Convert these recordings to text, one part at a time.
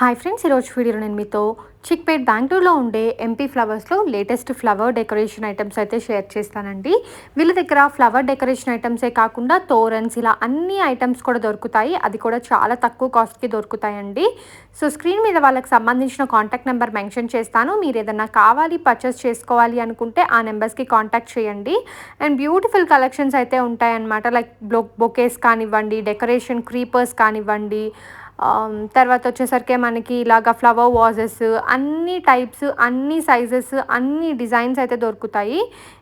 Hi friends ఈరోజు వీడియోలో నేను మీతో చిక్పేట్ బెంగళూరులో ఉండే ఎంపీ ఫ్లవర్స్లో లేటెస్ట్ ఫ్లవర్ డెకరేషన్ ఐటమ్స్ అయితే షేర్ చేస్తానండి. వీళ్ళ దగ్గర ఫ్లవర్ డెకరేషన్ ఐటమ్సే కాకుండా తోరన్స్ ఇలా అన్ని ఐటమ్స్ కూడా దొరుకుతాయి. అది కూడా చాలా తక్కువ కాస్ట్కి దొరుకుతాయండి. సో స్క్రీన్ మీద వాళ్ళకి సంబంధించిన కాంటాక్ట్ నెంబర్ మెన్షన్ చేస్తాను. మీరు ఏదన్నా కావాలి పర్చేస్ చేసుకోవాలి అనుకుంటే ఆ నెంబర్స్కి కాంటాక్ట్ చేయండి. అండ్ బ్యూటిఫుల్ కలెక్షన్స్ అయితే ఉంటాయన్నమాట. లైక్ బ్లో బొకేస్ కానివ్వండి డెకరేషన్ క్రీపర్స్ కానివ్వండి తర్వాత వచ్చేసరికి మనకి ఇలాగ ఫ్లవర్ వాజెస్ అన్ని టైప్స్ అన్ని సైజెస్ అన్ని డిజైన్స్ అయితే దొరుకుతాయి.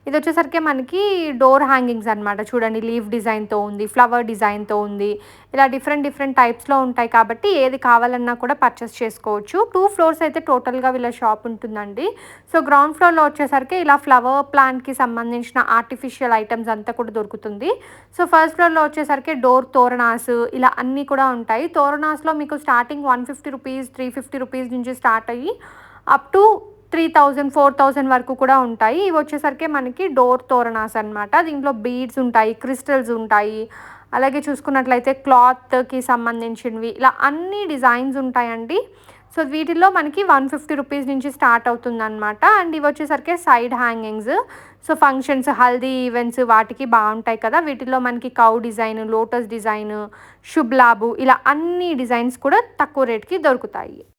ఇది వచ్చేసరికి మనకి డోర్ హ్యాంగింగ్స్ అనమాట చూడండి లీఫ్ డిజైన్తో ఉంది ఫ్లవర్ డిజైన్తో ఉంది. ఇలా డిఫరెంట్ డిఫరెంట్ టైప్స్లో ఉంటాయి కాబట్టి ఏది కావాలన్నా కూడా పర్చేస్ చేసుకోవచ్చు. టూ ఫ్లోర్స్ అయితే టోటల్గా వీళ్ళ షాప్ ఉంటుందండి. సో గ్రౌండ్ ఫ్లోర్లో వచ్చేసరికి ఇలా ఫ్లవర్ ప్లాంట్కి సంబంధించిన ఆర్టిఫిషియల్ ఐటమ్స్ అంతా కూడా దొరుకుతుంది. సో ఫస్ట్ ఫ్లోర్లో వచ్చేసరికి డోర్ తోరణాస్ ఇలా అన్నీ కూడా ఉంటాయి. తోరణాస్ తోరణాస్లో మీకు starting one fifty rupees three fifty rupees నుంచి స్టార్ట్ అయ్యి up to three thousand four thousand వరకు కూడా ఉంటాయి. ఇవి వచ్చేసరికి మనకి డోర్ తోరణాస్ అనమాట దీంట్లో బీడ్స్ ఉంటాయి క్రిస్టల్స్ ఉంటాయి. అలాగే చూసుకున్నట్లయితే క్లాత్కి సంబంధించినవి ఇలా అన్ని డిజైన్స్ ఉంటాయండి. సో వీటిలో మనకి వన్ ఫిఫ్టీ రూపీస్ నుంచి స్టార్ట్ అవుతుందన్నమాట. అండ్ ఇవి వచ్చేసరికి side hangings. So functions haldi events వాటికి బాగుంటాయి కదా. వీటిలో మనకి కౌ డిజైన్ లోటస్ డిజైన్ శుభ్లాబు ఇలా అన్ని డిజైన్స్ కూడా తక్కువ రేట్కి దొరుకుతాయి.